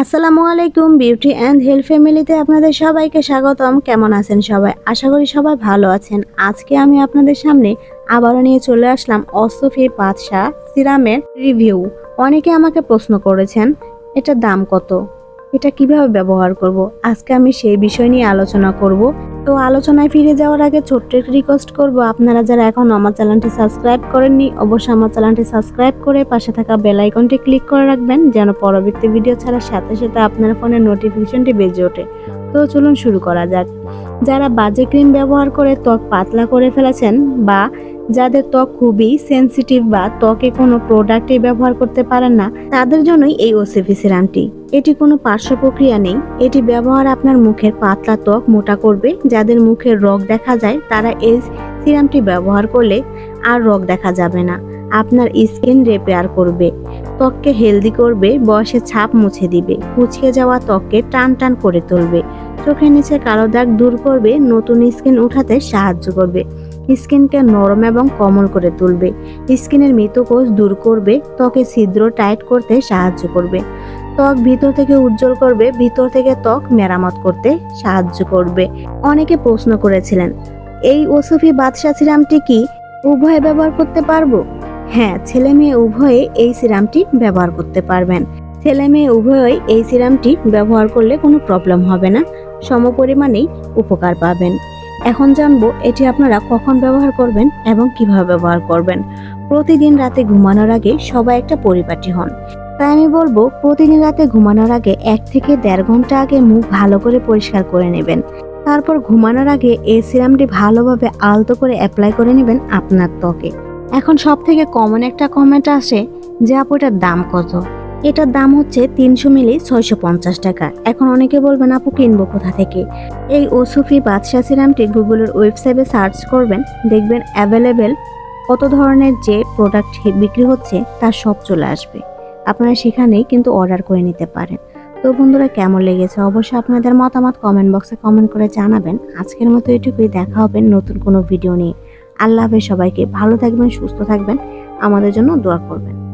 আসসালামু আলাইকুম beauty and health ফ্যামিলিতে আপনাদের সবাইকে স্বাগতম। কেমন আছেন সবাই? আশা করি সবাই ভালো আছেন। আজকে আমি আপনাদের সামনে আবারও নিয়ে চলে আসলাম অসফি বাদশাহ সিরামের রিভিউ অনেকে আমাকে প্রশ্ন করেছেন, এটা দাম কত? এটা কীভাবে ব্যবহার করব? আজকে আমি সেই বিষয় নিয়ে আলোচনা করব। তো আলোচনায় ফিরে যাওয়ার আগে ছোট্ট একটি রিকোয়েস্ট করব। আপনারা যারা এখন আমার চ্যানেলটি সাবস্ক্রাইব করেননি, অবশ্যই আমার চ্যানেলটি সাবস্ক্রাইব করে পাশে থাকা বেল আইকনটি ক্লিক করে রাখবেন, যেন পরবর্তী ভিডিও ছাড়ার সাথে সাথে আপনার ফোনে নোটিফিকেশনটি বেজে ওঠে। তো চলুন শুরু করা যাক। যারা বাজে ক্রিম ব্যবহার করে ত্বক পাতলা করে ফেলেছেন বা যাদের ত্বক খুবই সেনসিটিভ বা ত্বকে কোনো প্রোডাক্টই ব্যবহার করতে পারেন না, তাদের জন্যই এই ওসিফি সিরামটি এটি কোনো পার্শ্ব প্রক্রিয়া নেই। এটি ব্যবহার আপনার মুখের পাতলা ত্বক মোটা করবে। যাদের মুখের রগ দেখা যায়, তারা এই সিরামটি ব্যবহার করলে আর রগ দেখা যাবে না। আপনার স্কিন রিপেয়ার করবে। ত্বককে হেলদি করবে বয়সে ছাপ মুছে দিবে। কুচকে যাওয়া ত্বককে টান টান করে তুলবে। চোখের নিচে কালো দাগ দূর করবে, নতুন স্কিন উঠাতে সাহায্য করবে। স্কিনকে নরম এবং কোমল করে তুলবে। স্কিনের মৃত কোষ দূর করবে, ত্বকে ছিদ্র টাইট করতে সাহায্য করবে। ত্বক ভিতর থেকে উজ্জ্বল করবে, ভিতর থেকে ত্বক মেরামত করতে সাহায্য করবে। অনেকে প্রশ্ন করেছিলেন, এই ওসফি বাদশা সিরামটি কি উভয়ে ব্যবহার করতে পারব? হ্যাঁ ছেলে মেয়ে উভয়ে এই সিরামটি ব্যবহার করতে পারবেন। ছেলে মেয়ে উভয়ই এই সিরামটি ব্যবহার করলে কোনো প্রবলেম হবে না, সমপরিমাণেই উপকার পাবেন। এখন জানব এটি আপনারা কখন ব্যবহার করবেন এবং কীভাবে ব্যবহার করবেন। প্রতিদিন রাতে ঘুমানোর আগে সবাই একটা পরিপাটি হন। তাই আমি বলব, প্রতিদিন রাতে ঘুমানোর আগে এক থেকে দেড় ঘণ্টা আগে মুখ ভালো করে পরিষ্কার করে নেবেন। তারপর ঘুমানোর আগে এই সিরামটি ভালোভাবে আলতো করে অ্যাপ্লাই করে নেবেন আপনার ত্বকে। এখন সব থেকে কমন একটা কমেন্ট আসে যে, আপু, এটার দাম কত? এটার দাম হচ্ছে তিনশো মিলি ছয়শো পঞ্চাশ টাকা। এখন অনেকে বলবেন, আপু, কিনবো কোথা থেকে? এই ওসুফি বাদশা সিরামটি গুগলের ওয়েবসাইটে সার্চ করবেন, দেখবেন অ্যাভেলেবেল কত ধরনের যে প্রোডাক্ট বিক্রি হচ্ছে তার সব চলে আসবে। আপনারা সেখানেই কিন্তু অর্ডার করে নিতে পারেন। তো বন্ধুরা, কেমন লেগেছে? অবশ্যই আপনাদের মতামত কমেন্ট বক্সে কমেন্ট করে জানাবেন। আজকের মতো এটুকুই, দেখা হবে নতুন কোনো ভিডিও নিয়ে। আল্লাহ হাফেজ সবাইকে। ভালো থাকবেন, সুস্থ থাকবেন। আমাদের জন্য দোয়া করবেন।